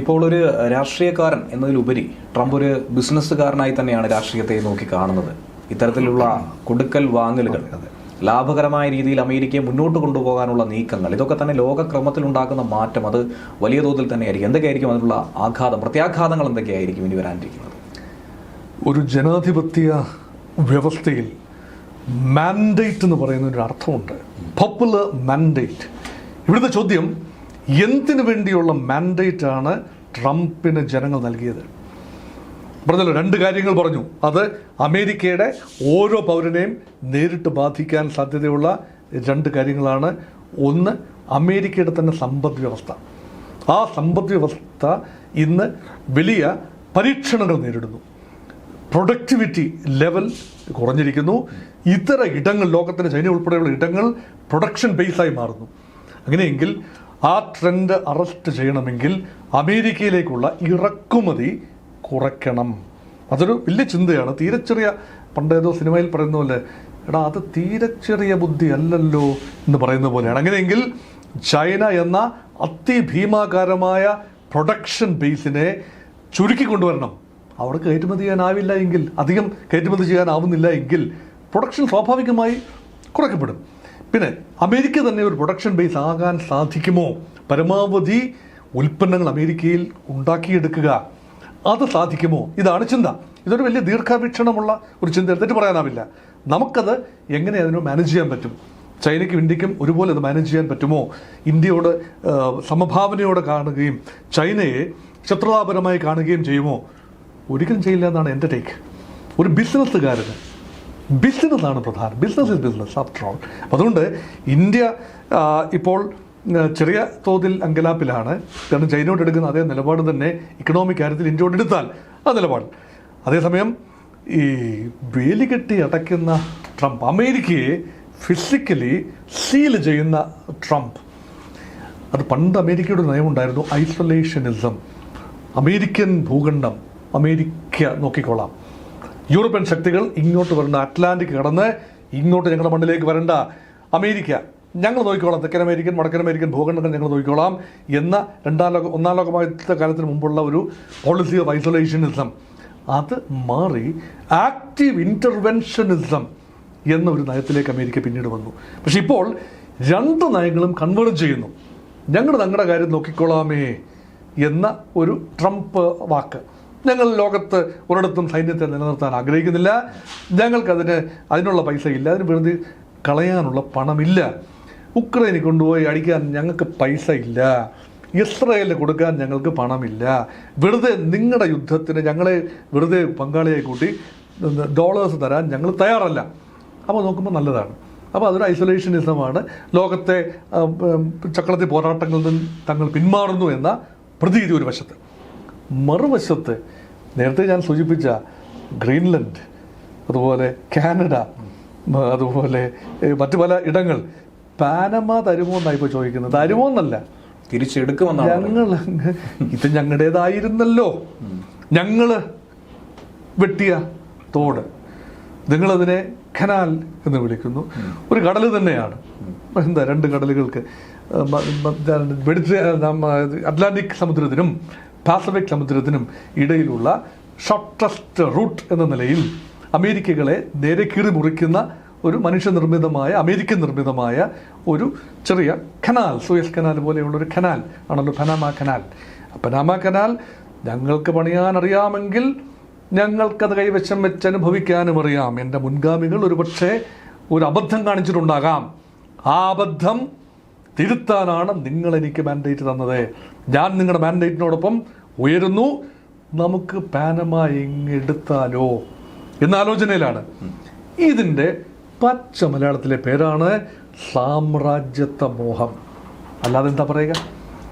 ഇപ്പോൾ ഒരു രാഷ്ട്രീയക്കാരൻ എന്നതിലുപരി ട്രംപ് ഒരു ബിസിനസ്സുകാരനായി തന്നെയാണ് രാഷ്ട്രീയത്തെ നോക്കി കാണുന്നത്. ഇത്തരത്തിലുള്ള കൊടുക്കൽ വാങ്ങലുകൾ ലാഭകരമായ രീതിയിൽ അമേരിക്കയെ മുന്നോട്ട് കൊണ്ടുപോകാനുള്ള നീക്കങ്ങൾ ഇതൊക്കെ തന്നെ ലോകക്രമത്തിൽ ഉണ്ടാക്കുന്ന മാറ്റം അത് വലിയ തോതിൽ തന്നെയായിരിക്കും. എന്തൊക്കെയായിരിക്കും അതിനുള്ള ആഘാതം പ്രത്യാഘാതങ്ങൾ എന്തൊക്കെയായിരിക്കും ഇനി വരാനിരിക്കുന്നത്? ഒരു ജനാധിപത്യ വ്യവസ്ഥയിൽ മാൻഡേറ്റ് എന്ന് പറയുന്ന ഒരു അർത്ഥമുണ്ട് പോപ്പുലർ മാൻഡേറ്റ് ഇവിടുത്തെ ചോദ്യം എന്തിനു വേണ്ടിയുള്ള മാൻഡേറ്റ് ആണ് ട്രംപിന് ജനങ്ങൾ നൽകിയത്? പറഞ്ഞല്ലോ രണ്ട് കാര്യങ്ങൾ പറഞ്ഞു. അത് അമേരിക്കയുടെ ഓരോ പൗരനെയും നേരിട്ട് ബാധിക്കാൻ സാധ്യതയുള്ള രണ്ട് കാര്യങ്ങളാണ്. ഒന്ന് അമേരിക്കയുടെ തന്നെ സമ്പദ് വ്യവസ്ഥ. ആ സമ്പദ് വ്യവസ്ഥ ഇന്ന് വലിയ പരീക്ഷണങ്ങൾ നേരിടുന്നു. പ്രൊഡക്ടിവിറ്റി ലെവൽ കുറഞ്ഞിരിക്കുന്നു. ഇതര ഇടങ്ങൾ ലോകത്തിന്റെ ചൈന ഉൾപ്പെടെയുള്ള ഇടങ്ങൾ പ്രൊഡക്ഷൻ ബേസായി മാറുന്നു. അങ്ങനെയെങ്കിൽ ആ ട്രെൻഡ് അറസ്റ്റ് ചെയ്യണമെങ്കിൽ അമേരിക്കയിലേക്കുള്ള ഇറക്കുമതി കുറയ്ക്കണം. അതൊരു വലിയ ചിന്തയാണ്. തീരെ ചെറിയ പണ്ട് ഏതോ സിനിമയിൽ പറയുന്ന പോലെ എടാ അത് തീരെ ചെറിയ ബുദ്ധി അല്ലല്ലോ എന്ന് പറയുന്ന പോലെയാണ്. അങ്ങനെയെങ്കിൽ ചൈന എന്ന അതിഭീമാകാരമായ പ്രൊഡക്ഷൻ ബേസിനെ ചുരുക്കി കൊണ്ടുവരണം. അവിടെ കയറ്റുമതി ചെയ്യാനാവില്ല എങ്കിൽ അധികം കയറ്റുമതി ചെയ്യാനാവുന്നില്ല എങ്കിൽ പ്രൊഡക്ഷൻ സ്വാഭാവികമായി കുറയ്ക്കപ്പെടും. പിന്നെ അമേരിക്ക തന്നെ ഒരു പ്രൊഡക്ഷൻ ബേസ് ആകാൻ സാധിക്കുമോ? പരമാവധി ഉൽപ്പന്നങ്ങൾ അമേരിക്കയിൽ ഉണ്ടാക്കിയെടുക്കുക അത് സാധിക്കുമോ? ഇതാണ് ചിന്ത. ഇതൊരു വലിയ ദീർഘവീക്ഷണമുള്ള ഒരു ചിന്ത എടുത്തിട്ട് പറയാനാവില്ല. നമുക്കത് എങ്ങനെ അതിനെ മാനേജ് ചെയ്യാൻ പറ്റും? ചൈനയ്ക്കും ഇന്ത്യക്കും ഒരുപോലെ അത് മാനേജ് ചെയ്യാൻ പറ്റുമോ? ഇന്ത്യയോട് സമഭാവനയോടെ കാണുകയും ചൈനയെ ശത്രുതാപരമായി കാണുകയും ചെയ്യുമോ? ഒരിക്കലും ചെയ്യില്ല എന്നാണ് എന്റെ ടേക്ക് ഒരു ബിസിനസ്സുകാരന് ബിസിനസ്സാണ് പ്രധാനം. Business is business after all അതുകൊണ്ട് ഇന്ത്യ ഇപ്പോൾ ചെറിയ തോതിൽ അങ്കലാപ്പിലാണ്. കാരണം ചൈനയോട് എടുക്കുന്ന അതേ നിലപാട് തന്നെ ഇക്കണോമിക് കാര്യത്തിൽ ഇന്ത്യയോട് എടുത്താൽ ആ നിലപാട്. അതേസമയം ഈ വേലികെട്ടി അടയ്ക്കുന്ന ട്രംപ് അമേരിക്കയെ ഫിസിക്കലി സീൽ ചെയ്യുന്ന ട്രംപ്. അത് പണ്ട് അമേരിക്കയുടെ നയമുണ്ടായിരുന്നു ഐസൊലേഷനിസം അമേരിക്കൻ ഭൂഖണ്ഡം അമേരിക്ക നോക്കിക്കോളാം. യൂറോപ്യൻ ശക്തികൾ ഇങ്ങോട്ട് വരണ്ട അറ്റ്ലാന്റിക് കടന്ന് ഇങ്ങോട്ട് ഞങ്ങളുടെ മണ്ണിലേക്ക് വരണ്ട. അമേരിക്ക ഞങ്ങൾ നോക്കിക്കോളാം തെക്കൻ അമേരിക്കൻ വടക്കൻ അമേരിക്കൻ ഭൂഖണ്ഡങ്ങൾ ഞങ്ങൾ നോക്കിക്കോളാം എന്ന രണ്ടാം ലോക ഒന്നാം ലോക കാലത്തിന് മുമ്പുള്ള ഒരു പോളിസി ഓഫ് ഐസൊലേഷനിസം അത് മാറി ആക്റ്റീവ് ഇന്റർവെൻഷനിസം എന്ന ഒരു നയത്തിലേക്ക് അമേരിക്ക പിന്നീട് വന്നു. പക്ഷെ ഇപ്പോൾ രണ്ട് നയങ്ങളും കൺവേർട്ട് ചെയ്യുന്നു. ഞങ്ങൾ ഞങ്ങളുടെ കാര്യം നോക്കിക്കോളാമേ എന്ന ഒരു ട്രംപ് വാക്ക്. ഞങ്ങൾ ലോകത്ത് ഒരിടത്തും സൈന്യത്തെ നിലനിർത്താൻ ആഗ്രഹിക്കുന്നില്ല. ഞങ്ങൾക്കതിന് അതിനുള്ള പൈസ ഇല്ല അതിന് വെറുതെ കളയാനുള്ള പണമില്ല. ഉക്രൈനിൽ കൊണ്ടുപോയി അടിക്കാൻ ഞങ്ങൾക്ക് പൈസ ഇല്ല ഇസ്രയേലിന് കൊടുക്കാൻ ഞങ്ങൾക്ക് പണമില്ല. വെറുതെ നിങ്ങളുടെ യുദ്ധത്തിന് ഞങ്ങളെ വെറുതെ പങ്കാളിയായി കൂട്ടി ഡോളേഴ്സ് തരാൻ ഞങ്ങൾ തയ്യാറല്ല. അപ്പോൾ നോക്കുമ്പോൾ നല്ലതാണ്. അപ്പോൾ അതൊരു ഐസൊലേഷനിസമാണ് ലോകത്തെ ചക്രത്തി പോരാട്ടങ്ങളിൽ നിന്ന് തങ്ങൾ പിന്മാറുന്നു എന്ന പ്രതീതി ഒരു വശത്ത്. മറുവശത്ത് നേരത്തെ ഞാൻ സൂചിപ്പിച്ച ഗ്രീൻലൻഡ് അതുപോലെ കാനഡ അതുപോലെ മറ്റു പല ഇടങ്ങൾ. പാനമ തരുമോ എന്നാണ് ഇപ്പോൾ ചോദിക്കുന്നത്. തരുമോ എന്നല്ല തിരിച്ചെടുക്കുമെന്നാണ് ഞങ്ങൾ ഇത് ഞങ്ങളുടേതായിരുന്നല്ലോ. ഞങ്ങൾ വെട്ടിയ തോട്. നിങ്ങളതിനെ ഖനാൽ എന്ന് വിളിക്കുന്നു. ഒരു കടൽ തന്നെയാണ്. എന്താ രണ്ട് കടലുകൾക്ക് അറ്റ്ലാന്റിക് സമുദ്രത്തിനും പാസഫിക് സമുദ്രത്തിനും ഇടയിലുള്ള ഷോർട്ടസ്റ്റ് റൂട്ട് എന്ന നിലയിൽ അമേരിക്കകളെ നേരെ കീറി മുറിക്കുന്ന ഒരു മനുഷ്യനിർമ്മിതമായ അമേരിക്കൻ നിർമ്മിതമായ ഒരു ചെറിയ കനാൽ സൂയസ് കനാൽ പോലെയുള്ള ഒരു കനാൽ ആണല്ലോ പനാമ കനാൽ. പനാമ കനാൽ ഞങ്ങൾക്ക് പണിയാൻ അറിയാമെങ്കിൽ ഞങ്ങൾക്കത് കൈവശം വെച്ച് അനുഭവിക്കാനും അറിയാം. എന്റെ മുൻഗാമികൾ ഒരുപക്ഷെ ഒരു അബദ്ധം കാണിച്ചിട്ടുണ്ടാകാം. ആ അബദ്ധം തിരുത്താനാണ് നിങ്ങൾ എനിക്ക് മാൻഡേറ്റ് തന്നത്. ഞാൻ നിങ്ങളുടെ മാൻഡേറ്റിനോടൊപ്പം ഉയരുന്നു. നമുക്ക് പാനമ എങ്ങെടുത്താലോ എന്ന ആലോചനയിലാണ് ഇതിന്റെ പച്ച മലയാളത്തിലെ പേരാണ് സാമ്രാജ്യത്വ മോഹം. അല്ലാതെ എന്താ പറയുക?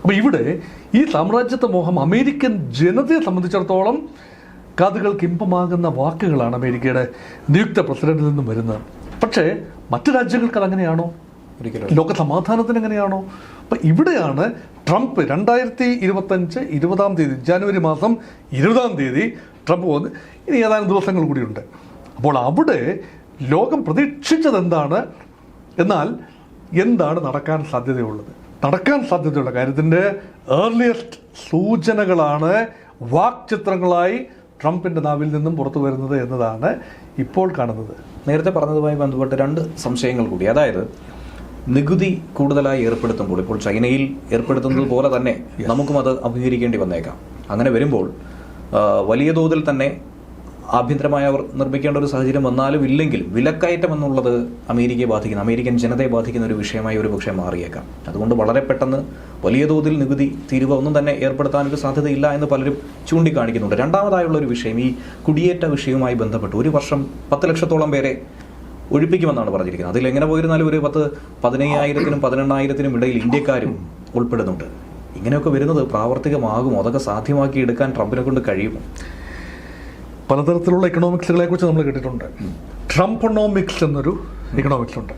അപ്പോൾ ഇവിടെ ഈ സാമ്രാജ്യത്വ മോഹം അമേരിക്കൻ ജനതയെ സംബന്ധിച്ചിടത്തോളം കാതുകൾക്ക് ഇമ്പമാകുന്ന വാക്കുകളാണ് അമേരിക്കയുടെ നിയുക്ത പ്രസിഡന്റിൽ നിന്നും വരുന്നത്. പക്ഷേ മറ്റു രാജ്യങ്ങൾക്ക് അതങ്ങനെയാണോ ലോക സമാധാനത്തിന് എങ്ങനെയാണോ? അപ്പം ഇവിടെയാണ് ട്രംപ് രണ്ടായിരത്തി ഇരുപത്തഞ്ച് ഇരുപതാം തീയതി ജനുവരി മാസം ഇരുപതാം തീയതി ട്രംപ് വന്ന് ഇനി ഏതാനും ദിവസങ്ങൾ കൂടിയുണ്ട്. അപ്പോൾ അവിടെ ലോകം പ്രതീക്ഷിച്ചത് എന്താണ് എന്നാൽ എന്താണ് നടക്കാൻ സാധ്യതയുള്ളത്? നടക്കാൻ സാധ്യതയുള്ള കാര്യത്തിന്റെ ഏർലിയസ്റ്റ് സൂചനകളാണ് വാക്ചിത്രങ്ങളായി ട്രംപിന്റെ നാവിൽ നിന്നും പുറത്തു വരുന്നത് എന്നതാണ് ഇപ്പോൾ കാണുന്നത്. നേരത്തെ പറഞ്ഞതുമായി ബന്ധപ്പെട്ട് രണ്ട് സംശയങ്ങൾ കൂടി. അതായത് നികുതി കൂടുതലായി ഏർപ്പെടുത്തുമ്പോൾ ഇപ്പോൾ ചൈനയിൽ ഏർപ്പെടുത്തുന്നത് പോലെ തന്നെ നമുക്കും അത് അഭിമുഖീകരിക്കേണ്ടി വന്നേക്കാം. അങ്ങനെ വരുമ്പോൾ വലിയ തോതിൽ തന്നെ ആഭ്യന്തരമായി അവർ നിർമ്മിക്കേണ്ട ഒരു സാഹചര്യം വന്നാലും ഇല്ലെങ്കിൽ വിലക്കയറ്റം എന്നുള്ളത് അമേരിക്കയെ ബാധിക്കുന്ന അമേരിക്കൻ ജനതയെ ബാധിക്കുന്ന ഒരു വിഷയമായി ഒരു പക്ഷേ മാറിയേക്കാം. അതുകൊണ്ട് വളരെ പെട്ടെന്ന് വലിയ തോതിൽ നികുതി തീരുവ ഒന്നും തന്നെ ഏർപ്പെടുത്താനൊരു സാധ്യതയില്ല എന്ന് പലരും ചൂണ്ടിക്കാണിക്കുന്നുണ്ട്. രണ്ടാമതായുള്ള ഒരു വിഷയം ഈ കുടിയേറ്റ വിഷയവുമായി ബന്ധപ്പെട്ട് ഒരു വർഷം പത്ത് ലക്ഷത്തോളം പേരെ ഒഴിപ്പിക്കുമെന്നാണ് പറഞ്ഞിരിക്കുന്നത്. അതിൽ എങ്ങനെ പോയിരുന്നാലും ഒരു പത്ത് പതിനയ്യായിരത്തിനും പതിനെണ്ണായിരത്തിനും ഇടയിൽ ഇന്ത്യക്കാരും ഉൾപ്പെടുന്നുണ്ട്. ഇങ്ങനെയൊക്കെ വരുന്നത് പ്രാവർത്തികമാകുമോ? അതൊക്കെ സാധ്യമാക്കി എടുക്കാൻ ട്രംപിനെ കൊണ്ട് കഴിയുമോ? പലതരത്തിലുള്ള എക്കണോമിക്സുകളെ കുറിച്ച് നമ്മൾ കേട്ടിട്ടുണ്ട്. ട്രംപൊണോമിക്സ് എന്നൊരു ഇക്കണോമിക്സ് ഉണ്ട്.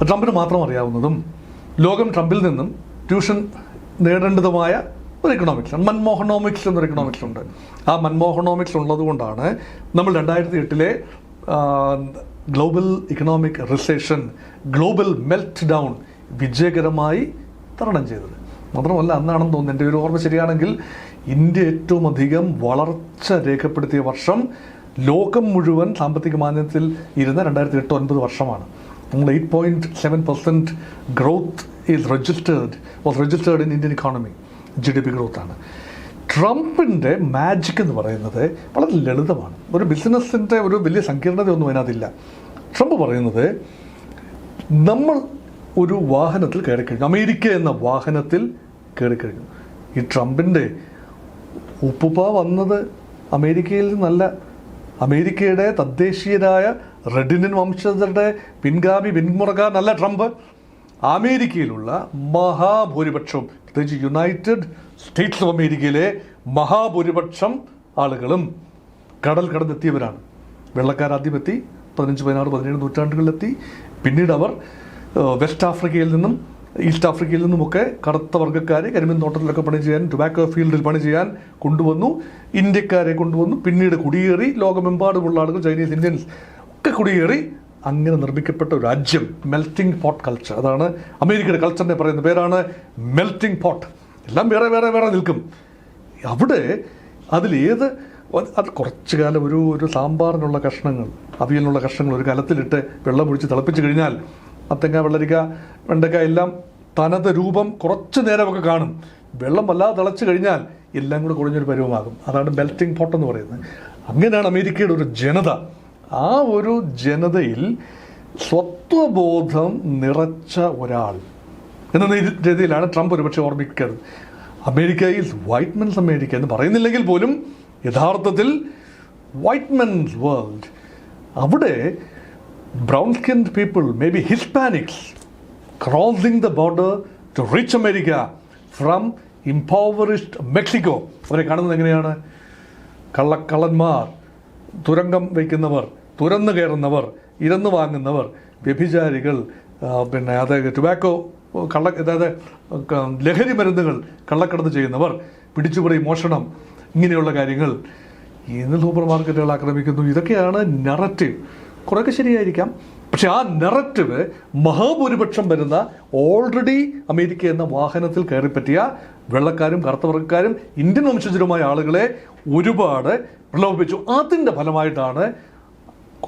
അത് ട്രംപിന് മാത്രം അറിയാവുന്നതും ലോകം ട്രംപിൽ നിന്നും ട്യൂഷൻ നേടേണ്ടതുമായ ഒരു ഇക്കണോമിക്സ് ആണ്. മൻമോഹനോമിക്സ് എന്നൊരു ഇക്കണോമിക്സ് ഉണ്ട്. ആ മൻമോഹനോമിക്സ് ഉള്ളതുകൊണ്ടാണ് നമ്മൾ രണ്ടായിരത്തി എട്ടിലെ global economic recession global meltdown വിജയകരമായി തരണം ചെയ്തത്. മാത്രമല്ല അന്നാണെന്ന് തോന്നുന്നു എന്റെ ഒരു ഓർമ്മ ശരിയാണെങ്കിൽ ഇന്ത്യ ഏറ്റവും അധികം വളർച്ച രേഖപ്പെടുത്തിയ വർഷം ലോകം മുഴുവൻ സാമ്പത്തിക മാന്യത്തിൽ ഇരുന്ന രണ്ടായിരത്തി എട്ട് ഒൻപത് വർഷമാണ്. നമ്മൾ eight point seven percent growth is registered was registered in Indian economy G D P growth ആണ്. ട്രംപിന്റെ മാജിക് എന്ന് പറയുന്നത് വളരെ ലളിതമാണ്. ഒരു ബിസിനസ്സിന്റെ ഒരു വലിയ സങ്കീർണതയൊന്നും അതിനകത്തില്ല. ട്രംപ് പറയുന്നത് നമ്മൾ ഒരു വാഹനത്തിൽ കയറി കഴിഞ്ഞു. അമേരിക്ക എന്ന വാഹനത്തിൽ കയറി കഴിഞ്ഞു. ഈ ട്രംപിന്റെ ഉപ്പുപ്പ വന്നത് അമേരിക്കയിൽ നിന്നല്ല. അമേരിക്കയുടെ തദ്ദേശീയരായ റെഡിനൻ വംശജരുടെ പിൻഗാമി പിന്മുറക്കാരനല്ല ട്രംപ്. അമേരിക്കയിലുള്ള മഹാഭൂരിപക്ഷവും പ്രത്യേകിച്ച് യുണൈറ്റഡ് സ്റ്റേറ്റ്സ് ഓഫ് അമേരിക്കയിലെ മഹാഭൂരിപക്ഷം ആളുകളും കടൽ കടന്നെത്തിയവരാണ്. വെള്ളക്കാർ ആദ്യം എത്തി പതിനഞ്ച് പതിനാറ് പതിനേഴ് നൂറ്റാണ്ടുകളിലെത്തി. പിന്നീട് അവർ വെസ്റ്റ് ആഫ്രിക്കയിൽ നിന്നും ഈസ്റ്റ് ആഫ്രിക്കയിൽ നിന്നുമൊക്കെ കറുത്ത വർഗക്കാരെ കരിമീൻ തോട്ടത്തിലൊക്കെ പണി ചെയ്യാൻ ടുബാക്കോ ഫീൽഡിൽ പണി ചെയ്യാൻ കൊണ്ടുവന്നു. ഇന്ത്യക്കാരെ കൊണ്ടുവന്നു. പിന്നീട് കുടിയേറി. ലോകമെമ്പാടുമുള്ള ആളുകൾ ചൈനീസ് ഇന്ത്യൻസ് ഒക്കെ കുടിയേറി അങ്ങനെ നിർമ്മിക്കപ്പെട്ട ഒരു രാജ്യം മെൽറ്റിംഗ് പോട്ട് കൾച്ചർ അതാണ് അമേരിക്കയുടെ കൾച്ചറിനെ പറയുന്ന പേരാണ് മെൽറ്റിംഗ് പോട്ട് എല്ലാം വേറെ വേറെ വേറെ നിൽക്കും. അവിടെ അതിലേത് അത് കുറച്ച് കാലം ഒരു ഒരു സാമ്പാറിനുള്ള കഷ്ണങ്ങൾ അവിയലിനുള്ള കഷ്ണങ്ങൾ ഒരു കലത്തിലിട്ട് വെള്ളം ഒഴിച്ച് തിളപ്പിച്ച് കഴിഞ്ഞാൽ അത്തങ്ങ വെള്ളരിക്ക വെണ്ടക്ക എല്ലാം തനത് രൂപം കുറച്ച് നേരമൊക്കെ കാണും. വെള്ളം വല്ലാതെ തിളച്ച് കഴിഞ്ഞാൽ എല്ലാം കൂടെ കുഴഞ്ഞൊരു പരുവമാകും. അതാണ് മെൽറ്റിംഗ് പോട്ട് എന്ന് പറയുന്നത്. അങ്ങനെയാണ് അമേരിക്കയുടെ ഒരു ജനത ആ ഒരു ജനതയിൽ സ്വത്വബോധം നിറച്ച ഒരാൾ എന്ന രീതിയിലാണ് ട്രംപ് ഒരുപക്ഷെ ഓർമ്മിക്കുന്നത്. America is white men's America എന്ന് പറയുന്നില്ലെങ്കിൽ പോലും യഥാർത്ഥത്തിൽ വൈറ്റ് മെൻസ് വേൾഡ് അവിടെ brown skin people may be Hispanics crossing the border to reach America from impoverished Mexico അവരെ കാണുന്നത് എങ്ങനെയാണ്? കള്ളക്കള്ളന്മാർ തുരങ്കം വയ്ക്കുന്നവർ. തുരന്നു കയറുന്നവർ ഇരന്ന് വാങ്ങുന്നവർ വ്യഭിചാരികൾ പിന്നെ അതായത് ടുബാക്കോ കള്ള അതായത് ലഹരി മരുന്നുകൾ കള്ളക്കടത്ത് ചെയ്യുന്നവർ പിടിച്ചുപറി മോഷണം ഇങ്ങനെയുള്ള കാര്യങ്ങൾ ഇന്ന് സൂപ്പർ മാർക്കറ്റുകൾ ആക്രമിക്കുന്നു. ഇതൊക്കെയാണ് നെററ്റീവ് കുറേയൊക്കെ ശരിയായിരിക്കാം. പക്ഷെ ആ നെററ്റീവ് മഹാഭൂരിപക്ഷം വരുന്ന ഓൾറെഡി അമേരിക്ക എന്ന വാഹനത്തിൽ കയറിപ്പറ്റിയ വെള്ളക്കാരും കറുത്തവർക്കാരും ഇന്ത്യൻ വംശജരുമായ ആളുകളെ ഒരുപാട് പ്രലോഭിപ്പിച്ചു. അതിന്റെ ഫലമായിട്ടാണ്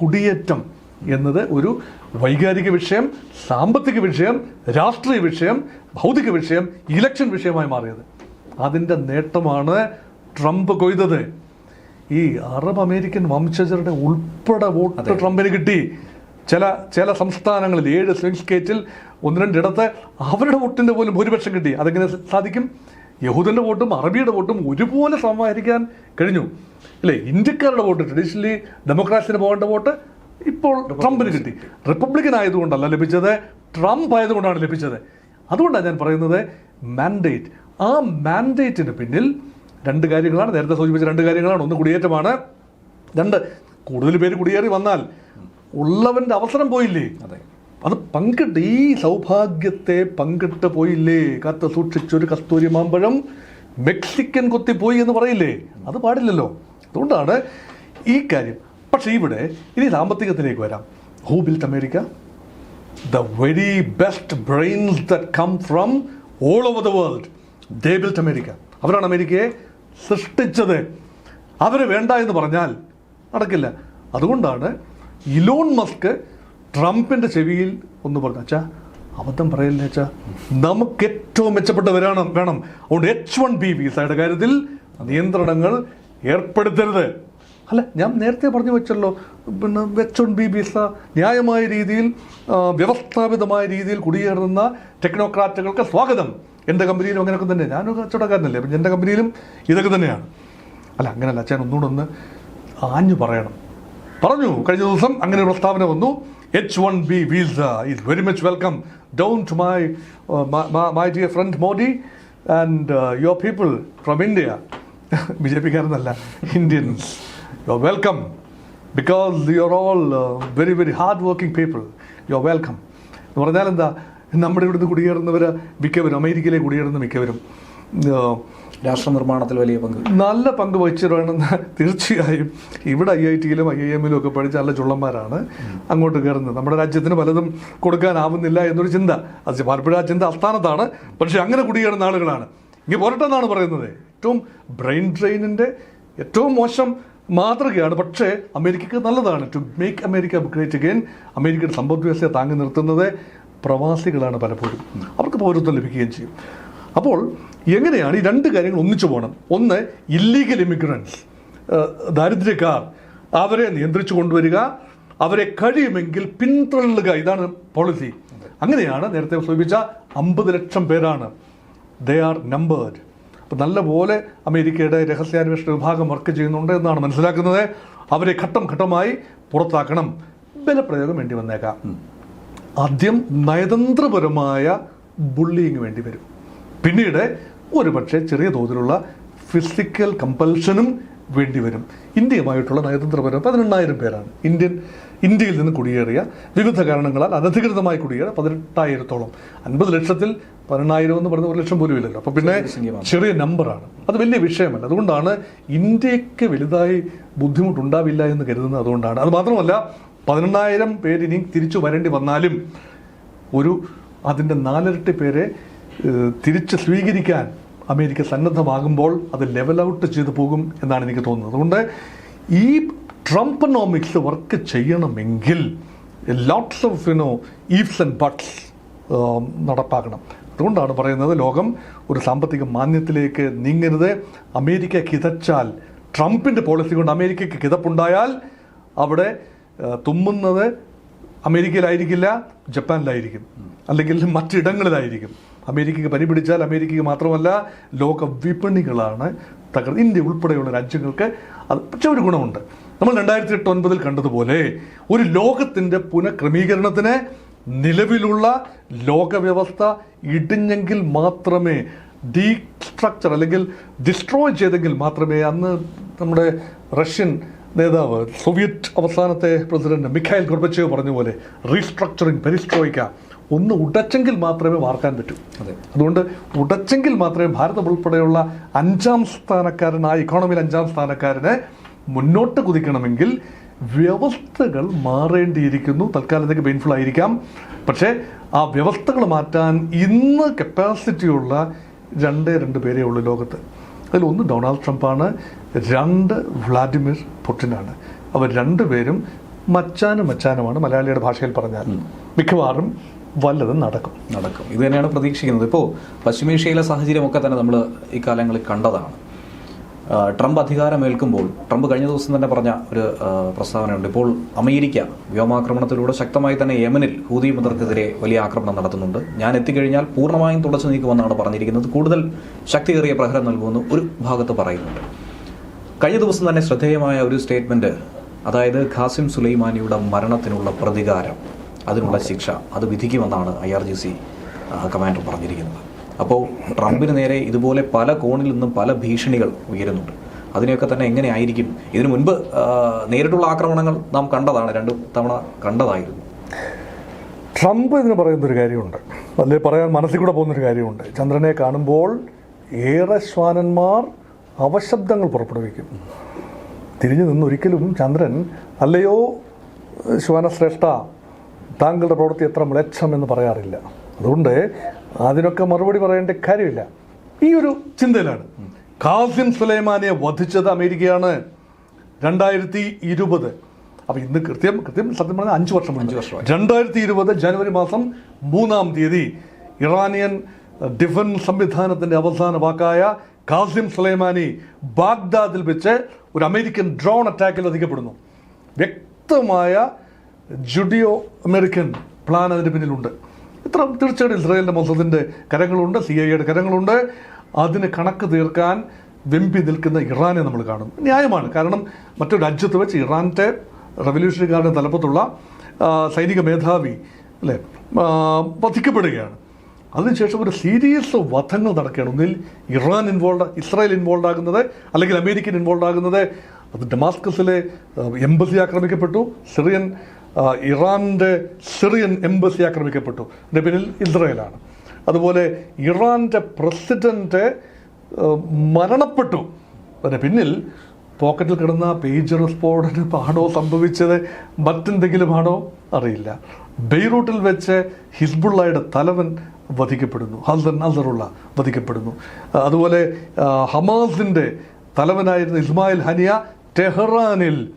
കുടിയേറ്റം എന്നത് ഒരു വൈകാരിക വിഷയം സാമ്പത്തിക വിഷയം രാഷ്ട്രീയ വിഷയം ഭൗതിക വിഷയം ഇലക്ഷൻ വിഷയമായി മാറിയത്. അതിന്റെ നേട്ടമാണ് ട്രംപ് കൊയ്തത്. ഈ അറബ് അമേരിക്കൻ വംശജരുടെ ഉൾപ്പെടെ വോട്ട് ട്രംപിന് കിട്ടി. ചില ചില സംസ്ഥാനങ്ങളിൽ ഏഴ് സ്വിംഗ് സ്റ്റേറ്റിൽ ഒന്ന് രണ്ടിടത്ത് അവരുടെ വോട്ടിന്റെ പോലും ഭൂരിപക്ഷം കിട്ടി. അതെങ്ങനെ സാധിക്കും? യഹൂദന്റെ വോട്ടും അറബിയുടെ വോട്ടും ഒരുപോലെ സമാഹരിക്കാൻ കഴിഞ്ഞു. അല്ലേ ഇന്ത്യക്കാരുടെ വോട്ട് ട്രഡീഷണലി ഡെമോക്രാറ്റ്സിന് പോകേണ്ട വോട്ട് ഇപ്പോൾ ട്രംപിന് കിട്ടി. റിപ്പബ്ലിക്കൻ ആയതുകൊണ്ടല്ല ലഭിച്ചത് ട്രംപ് ആയതുകൊണ്ടാണ് ലഭിച്ചത്. അതുകൊണ്ടാണ് ഞാൻ പറയുന്നത് മാൻഡേറ്റ് ആ മാൻഡേറ്റിന് പിന്നിൽ രണ്ട് കാര്യങ്ങളാണ്. നേരത്തെ സൂചിപ്പിച്ച രണ്ട് കാര്യങ്ങളാണ്. ഒന്ന് കുടിയേറ്റമാണ്. രണ്ട് കൂടുതൽ പേര് കുടിയേറി വന്നാൽ ഉള്ളവന്റെ അവസരം പോയില്ലേ? അതെ. അത് പങ്കിട്ട് ഈ സൗഭാഗ്യത്തെ പങ്കിട്ട് പോയില്ലേ? കത്ത് സൂക്ഷിച്ചൊരു കസ്തൂരി മാമ്പഴം മെക്സിക്കൻ കൊത്തിപ്പോയി എന്ന് പറയില്ലേ? അത് പാടില്ലല്ലോ. അതുകൊണ്ടാണ് ഈ കാര്യം. പക്ഷേ ഇവിടെ ഇനി സാമ്പത്തികത്തിലേക്ക് വരാം. Who built America the very best brains that come from all over the world they built America അവരാണ് അമേരിക്കയെ സൃഷ്ടിച്ചത്. അവർ വേണ്ട എന്ന് പറഞ്ഞാൽ നടക്കില്ല. അതുകൊണ്ടാണ് ഇലോൺ മസ്ക് ട്രംപിന്റെ ചെവിയിൽ ഒന്ന് പറഞ്ഞു അച്ഛാ അബദ്ധം പറയില്ല അച്ഛാ? നമുക്ക് ഏറ്റവും മെച്ചപ്പെട്ട വരണം വേണം. അതുകൊണ്ട് എച്ച് വൺ ബി വിസയുടെ കാര്യത്തിൽ നിയന്ത്രണങ്ങൾ ഏർപ്പെടുത്തരുത്. അല്ല ഞാൻ നേരത്തെ പറഞ്ഞു വെച്ചല്ലോ പിന്നെ എച്ച് വൺ ബി വിസ ന്യായമായ രീതിയിൽ വ്യവസ്ഥാപിതമായ രീതിയിൽ കുടിയേറുന്ന ടെക്നോക്രാറ്റുകൾക്ക് സ്വാഗതം. എന്റെ കമ്പനിയിലും അങ്ങനെയൊക്കെ തന്നെ. ഞാനൊരു കച്ചവടക്കാരനല്ലേ അപ്പം എന്റെ കമ്പനിയിലും ഇതൊക്കെ തന്നെയാണ്. അല്ല അങ്ങനെയല്ല അച്ഛൻ ഒന്നുകൂടെ ഒന്ന് ആഞ്ഞു പറയണം. പറഞ്ഞു കഴിഞ്ഞ ദിവസം അങ്ങനെ ഒരു പ്രസ്താവന വന്നു. H one B very much down to my my dear friend Modi and your people from India B J പിക്കാരെന്നല്ല Indians you are welcome because you are all very very hard working people you are welcome എന്ന് പറഞ്ഞാൽ എന്താ നമ്മുടെ ഇവിടുന്ന് കുടിയേറുന്നവർ മിക്കവരും അമേരിക്കയിലെ കുടിയേറുന്ന മിക്കവരും. uh, രാഷ്ട്ര നിർമ്മാണത്തിൽ വലിയ പങ്ക്. നല്ല പങ്ക് വഹിച്ചിട്ടുണ്ടെന്ന് തീർച്ചയായും. ഇവിടെ ഐ ഐ ടിയിലും ഐ ഐ എമ്മിലും ഒക്കെ പഠിച്ച നല്ല ചുള്ളന്മാരാണ് അങ്ങോട്ട് കയറുന്നത്. നമ്മുടെ രാജ്യത്തിന് പലതും കൊടുക്കാനാവുന്നില്ല എന്നൊരു ചിന്ത. അത് പലപ്പോഴും ആ ചിന്ത അസ്ഥാനത്താണ്. പക്ഷെ അങ്ങനെ കുടിയേറുന്ന ആളുകളാണ്. ഇങ്ങനെ പോരട്ടെന്നാണ് പറയുന്നത്. ഏറ്റവും ബ്രെയിൻ ഡ്രെയിനിന്റെ ഏറ്റവും മോശം മാതൃകയാണ്. പക്ഷേ അമേരിക്കക്ക് നല്ലതാണ്. To make America great again അമേരിക്കയുടെ സമ്പദ് വ്യവസ്ഥയെ താങ്ങി നിർത്തുന്നത് പ്രവാസികളാണ് പലപ്പോഴും. അവർക്ക് പൗരത്വം ലഭിക്കുകയും ചെയ്യും. അപ്പോൾ എങ്ങനെയാണ് ഈ രണ്ട് കാര്യങ്ങൾ ഒന്നിച്ചു പോകണം? ഒന്ന് ഇല്ലീഗൽ ഇമിഗ്രൻസ് ദാരിദ്ര്യക്കാർ അവരെ നിയന്ത്രിച്ചു കൊണ്ടുവരിക അവരെ കഴിയുമെങ്കിൽ പിന്തള്ളുക ഇതാണ് പോളിസി അങ്ങനെയാണ് നേരത്തെ സൂചിപ്പിച്ച അമ്പത് ലക്ഷം പേരാണ്. ദേ ആർ നമ്പേർഡ് അപ്പം നല്ലപോലെ അമേരിക്കയുടെ രഹസ്യാന്വേഷണ വിഭാഗം വർക്ക് ചെയ്യുന്നുണ്ട് എന്നാണ് മനസ്സിലാക്കുന്നത്. അവരെ ഘട്ടം ഘട്ടമായി പുറത്താക്കണം. ബലപ്രയോഗം വേണ്ടി വന്നേക്കാം. ആദ്യം നയതന്ത്രപരമായ ബുള്ളിങ് വേണ്ടി വരും. പിന്നീട് ഒരുപക്ഷെ ചെറിയ തോതിലുള്ള ഫിസിക്കൽ കമ്പൽഷനും വേണ്ടി വരും. ഇന്ത്യയുമായിട്ടുള്ള നയതന്ത്രപരം പതിനെണ്ണായിരം പേരാണ്. ഇന്ത്യൻ ഇന്ത്യയിൽ നിന്ന് കുടിയേറിയ വിവിധ കാരണങ്ങളാൽ അനധികൃതമായി കുടിയേറിയ പതിനെട്ടായിരത്തോളം. അൻപത് ലക്ഷത്തിൽ പതിനെണ്ണായിരം എന്ന് പറഞ്ഞ ഒരു ലക്ഷം പോലും ഇല്ലല്ലോ. അപ്പൊ പിന്നെ ചെറിയ നമ്പറാണ്. അത് വലിയ വിഷയമല്ല. അതുകൊണ്ടാണ് ഇന്ത്യയ്ക്ക് വലുതായി ബുദ്ധിമുട്ടുണ്ടാവില്ല എന്ന് കരുതുന്നത് അതുകൊണ്ടാണ്. അത് മാത്രമല്ല പതിനെണ്ണായിരം പേര് ഇനി തിരിച്ചു വരേണ്ടി വന്നാലും ഒരു അതിന്റെ നാലിരട്ടി പേരെ തിരിച്ച് സ്വീകരിക്കാൻ അമേരിക്ക സന്നദ്ധമാകുമ്പോൾ അത് ലെവൽ ഔട്ട് ചെയ്തു പോകും എന്നാണ് എനിക്ക് തോന്നുന്നത്. അതുകൊണ്ട് ഈ ട്രംപ് നോമിക്സ് വർക്ക് ചെയ്യണമെങ്കിൽ lots of you know ifs and buts നടപ്പാക്കണം. അതുകൊണ്ടാണ് പറയുന്നത് ലോകം ഒരു സാമ്പത്തിക മാന്യത്തിലേക്ക് നീങ്ങരുത്. അമേരിക്ക കിതച്ചാൽ ട്രംപിന്റെ പോളിസി കൊണ്ട് അമേരിക്കയ്ക്ക് കിതപ്പുണ്ടായാൽ അവിടെ തുമ്മുന്നത് അമേരിക്കയിലായിരിക്കില്ല ജപ്പാനിലായിരിക്കും. അല്ലെങ്കിൽ മറ്റിടങ്ങളിലായിരിക്കും. അമേരിക്കയ്ക്ക് പനി പിടിച്ചാൽ അമേരിക്കയ്ക്ക് മാത്രമല്ല ലോക വിപണികളാണ് തകർ ഇന്ത്യ ഉൾപ്പെടെയുള്ള രാജ്യങ്ങൾക്ക് അത് പക്ഷേ ഒരു ഗുണമുണ്ട്. നമ്മൾ രണ്ടായിരത്തി എട്ട് ഒൻപതിൽ കണ്ടതുപോലെ ഒരു ലോകത്തിന്റെ പുനഃക്രമീകരണത്തിന് നിലവിലുള്ള ലോകവ്യവസ്ഥ ഇടിഞ്ഞെങ്കിൽ മാത്രമേ ഡീസ്ട്രക്ചർ അല്ലെങ്കിൽ ഡിസ്ട്രോയ് ചെയ്തെങ്കിൽ മാത്രമേ അന്ന് നമ്മുടെ റഷ്യൻ നേതാവ് സോവിയറ്റ് അവസാനത്തെ പ്രസിഡന്റ് മിഖായിൽ ഗോർബച്ചേവ് പറഞ്ഞ പോലെ റീസ്ട്രക്ചറിങ് പെരിസ്ട്രോയിക്ക ഒന്ന് ഉടച്ചെങ്കിൽ മാത്രമേ വാർക്കാൻ പറ്റൂ. അതെ. അതുകൊണ്ട് ഉടച്ചെങ്കിൽ മാത്രമേ ഭാരതം ഉൾപ്പെടെയുള്ള അഞ്ചാം സ്ഥാനക്കാരൻ ആ ഇക്കോണമിയിൽ അഞ്ചാം സ്ഥാനക്കാരനെ മുന്നോട്ട് കുതിക്കണമെങ്കിൽ വ്യവസ്ഥകൾ മാറേണ്ടിയിരിക്കുന്നു. തൽക്കാലത്തേക്ക് പെയിൻഫുൾ ആയിരിക്കാം. പക്ഷേ ആ വ്യവസ്ഥകൾ മാറ്റാൻ ഇന്ന് കപ്പാസിറ്റിയുള്ള രണ്ടേ രണ്ട് പേരേ ഉള്ളൂ ലോകത്ത്. അതിലൊന്ന് ഡൊണാൾഡ് ട്രംപാണ് രണ്ട് വ്ളാഡിമിർ പുട്ടിനാണ്. അവർ രണ്ടുപേരും മച്ചാനും മച്ചാനുമാണ് മലയാളിയുടെ ഭാഷയിൽ പറഞ്ഞാൽ. മിക്കവാറും വല്ലതും നടക്കും. നടക്കും. ഇത് തന്നെയാണ് പ്രതീക്ഷിക്കുന്നത്. ഇപ്പോൾ പശ്ചിമേഷ്യയിലെ സാഹചര്യമൊക്കെ തന്നെ നമ്മൾ ഇക്കാലങ്ങളിൽ കാലങ്ങളിൽ കണ്ടതാണ് ട്രംപ് അധികാരമേൽക്കുമ്പോൾ ട്രംപ് കഴിഞ്ഞ ദിവസം തന്നെ പറഞ്ഞ ഒരു പ്രസ്താവനയുണ്ട്. ഇപ്പോൾ അമേരിക്ക വ്യോമാക്രമണത്തിലൂടെ ശക്തമായി തന്നെ യമനിൽ ഹൂതി മുതർക്കെതിരെ വലിയ ആക്രമണം നടത്തുന്നുണ്ട്. ഞാൻ എത്തിക്കഴിഞ്ഞാൽ പൂർണമായും തുടച്ചു നീക്കുമെന്നാണ് പറഞ്ഞിരിക്കുന്നത്. കൂടുതൽ ശക്തിയേറിയ പ്രഹരം നൽകുമെന്ന് ഒരു ഭാഗത്ത് പറയുന്നുണ്ട്. കഴിഞ്ഞ ദിവസം തന്നെ ശ്രദ്ധേയമായ ഒരു സ്റ്റേറ്റ്മെന്റ് അതായത് ഖാസിം സുലൈമാനിയുടെ മരണത്തിനുള്ള പ്രതികാരം അതിനുള്ള ശിക്ഷ അത് വിധിക്കുമെന്നാണ് I R G C commander പറഞ്ഞിരിക്കുന്നത്. അപ്പോൾ ട്രംപിന് നേരെ ഇതുപോലെ പല കോണിൽ നിന്നും പല ഭീഷണികൾ ഉയരുന്നുണ്ട്. അതിനെയൊക്കെ തന്നെ എങ്ങനെ ആയിരിക്കും ഇതിനു മുൻപ് നേരിട്ടുള്ള ആക്രമണങ്ങൾ നാം കണ്ടതാണ് രണ്ട് തവണ കണ്ടതായിരുന്നു. ട്രംപ് ഇതിന് പറയുന്നൊരു കാര്യമുണ്ട്. അല്ലെ പറയാൻ മനസ്സിൽ കൂടെ പോകുന്നൊരു കാര്യമുണ്ട്. ചന്ദ്രനെ കാണുമ്പോൾ ഏറെ ശ്വാനന്മാർ അവശബ്ദങ്ങൾ പുറപ്പെടുവിക്കും. തിരിഞ്ഞു നിന്നൊരിക്കലും ചന്ദ്രൻ അല്ലയോ ശ്വാനശ്രേഷ്ഠ താങ്കളുടെ പ്രവൃത്തി എത്ര മ്ലേച്ഛം എന്ന് പറയാറില്ല. അതുകൊണ്ട് അതിനൊക്കെ മറുപടി പറയേണ്ട കാര്യമില്ല. ഈ ഒരു ചിന്തയിലാണ്. കാസിം സുലൈമാനെ വധിച്ചത് അമേരിക്കയാണ് രണ്ടായിരത്തി ഇരുപത്. അപ്പം ഇന്ന് കൃത്യം കൃത്യം സത്യം പറഞ്ഞാൽ അഞ്ച് വർഷം അഞ്ച് വർഷം രണ്ടായിരത്തി ഇരുപത് ജനുവരി മാസം മൂന്നാം തീയതി ഇറാനിയൻ ഡിഫൻസ് സംവിധാനത്തിന്റെ അവസാന വാക്കായ കാസിം സുലൈമാനി ബാഗ്ദാദിൽ വെച്ച് ഒരു അമേരിക്കൻ ഡ്രോൺ അറ്റാക്കിൽ വധിക്കപ്പെടുന്നു വ്യക്തമായ ജുഡിയോ അമേരിക്കൻ പ്ലാൻ അതിന് പിന്നിലുണ്ട്. ഇത്ര തീർച്ചയായിട്ടും ഇസ്രായേലിന്റെ മൊത്തത്തിന്റെ കരങ്ങളുണ്ട് സി ഐ യുടെ കരങ്ങളുണ്ട്. അതിന് കണക്ക് തീർക്കാൻ വെമ്പി നിൽക്കുന്ന ഇറാനെ നമ്മൾ കാണും. ന്യായമാണ്. കാരണം മറ്റൊരു രാജ്യത്ത് വെച്ച് ഇറാന്റെ റവല്യൂഷണറി ഗാർഡിന്റെ തലപ്പത്തുള്ള സൈനിക മേധാവി അല്ലേ വധിക്കപ്പെടുകയാണ്. അതിനുശേഷം ഒരു സീരിയസ് വധങ്ങൾ നടക്കുകയാണ്. ഒന്നിൽ ഇറാൻ ഇൻവോൾവ് ഇസ്രായേൽ ഇൻവോൾവ് ആകുന്നത് അല്ലെങ്കിൽ അമേരിക്കൻ ഇൻവോൾവ് ആകുന്നത്. അത് ഡമാസ്കസിലെ എംബസി ആക്രമിക്കപ്പെട്ടു. സിറിയൻ ആ, ഇറാന്റെ സിറിയൻ എംബസി ആക്രമിക്കപ്പെട്ടു. അതിന്റെ പിന്നിൽ ഇസ്രയേലാണ്. അതുപോലെ ഇറാന്റെ പ്രസിഡന്റ് മരണപ്പെട്ടു. അതിന്റെ പിന്നിൽ പോക്കറ്റിൽ കിടന്ന പേജർ സ്ഫോടനമാണോ സംഭവിച്ചത്? മറ്റെന്തെങ്കിലും ആണോ അറിയില്ല. ബെയ്റൂട്ടിൽ വെച്ച് ഹിസ്ബുള്ളയുടെ തലവൻ വധിക്കപ്പെടുന്നു. ഹസൻ അസറുള്ള വധിക്കപ്പെടുന്നു. അതുപോലെ ഹമാസിന്റെ തലവനായിരുന്ന ഇസ്മായിൽ ഹനിയ ടെഹ്റാനിൽ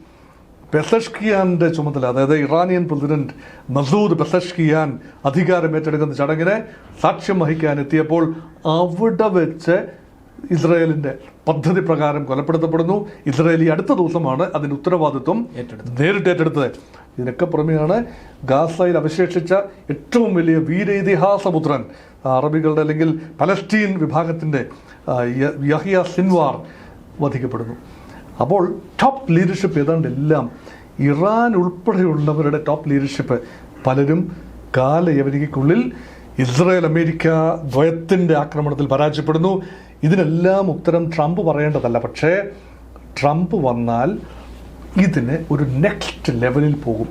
പെസഷ്കിയാന്റെ ചുമതല അതായത് ഇറാനിയൻ പ്രസിഡന്റ് മസൂദ് പെസഷ്കിയാൻ അധികാരം ഏറ്റെടുക്കുന്ന ചടങ്ങിനെ സാക്ഷ്യം വഹിക്കാൻ എത്തിയപ്പോൾ അവിടെ വെച്ച് ഇസ്രായേലിന്റെ പദ്ധതി പ്രകാരം കൊലപ്പെടുത്തപ്പെടുന്നു. ഇസ്രായേൽ ഈ അടുത്ത ദിവസമാണ് അതിന് ഉത്തരവാദിത്വം ഏറ്റെടുത്തത്. നേരിട്ട് ഏറ്റെടുത്തത്. ഇതിനൊക്കെ പുറമെയാണ് ഗാസയിൽ അവശേഷിച്ച ഏറ്റവും വലിയ വീരേതിഹാസപുത്രൻ ആ, അറബികളുടെ അല്ലെങ്കിൽ പലസ്റ്റീൻ വിഭാഗത്തിന്റെ യഹിയ സിൻവാർ വധിക്കപ്പെടുന്നു. അപ്പോൾ ടോപ്പ് ലീഡർഷിപ്പ് ഏതാണ്ട് എല്ലാം ഇറാൻ ഉൾപ്പെടെയുള്ളവരുടെ ടോപ്പ് ലീഡർഷിപ്പ് പലരും കാലയവനികയ്ക്കുള്ളിൽ ഇസ്രായേൽ അമേരിക്ക ദ്വയത്തിന്റെ ആക്രമണത്തിൽ പരാജയപ്പെടുന്നു. ഇതിനെല്ലാം ഉത്തരം ട്രംപ് പറയേണ്ടതല്ല. പക്ഷേ ട്രംപ് വന്നാൽ ഇതിന് ഒരു നെക്സ്റ്റ് ലെവലിൽ പോകും.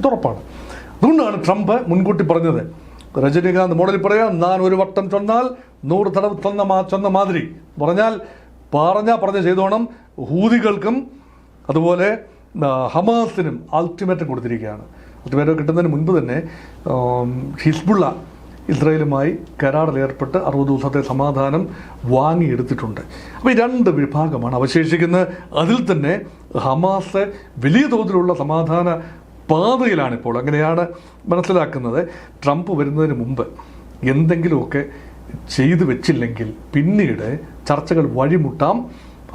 ഇതുറപ്പാണ് അതുകൊണ്ടാണ് ട്രംപ് മുൻകൂട്ടി പറഞ്ഞത്. രജനീകാന്ത് മോഡലിൽ പറയാം ഞാൻ ഒരു വട്ടം ചൊന്നാൽ നൂറ് തടവ് തന്ന മാ ചൊന്ന മാതിരി. പറഞ്ഞാൽ പറഞ്ഞാൽ പറഞ്ഞ് ചെയ്തോണം. ഹൂതികൾക്കും അതുപോലെ ഹമാസിനും അൾട്ടിമേറ്റം കൊടുത്തിരിക്കുകയാണ്. അൾട്ടിമേറ്റം കിട്ടുന്നതിന് മുൻപ് തന്നെ ഹിസ്ബുള്ള ഇസ്രായേലുമായി കരാറിൽ ഏർപ്പെട്ട് അറുപത് ദിവസത്തെ സമാധാനം വാങ്ങിയെടുത്തിട്ടുണ്ട്. അപ്പോൾ ഈ രണ്ട് വിഭാഗമാണ് അവശേഷിക്കുന്നത്. അതിൽ തന്നെ ഹമാസ് വലിയ തോതിലുള്ള സമാധാന പാതയിലാണിപ്പോൾ അങ്ങനെയാണ് മനസ്സിലാക്കുന്നത്. ട്രംപ് വരുന്നതിന് മുമ്പ് എന്തെങ്കിലുമൊക്കെ ചെയ്തു വെച്ചില്ലെങ്കിൽ പിന്നീട് ചർച്ചകൾ വഴിമുട്ടാം.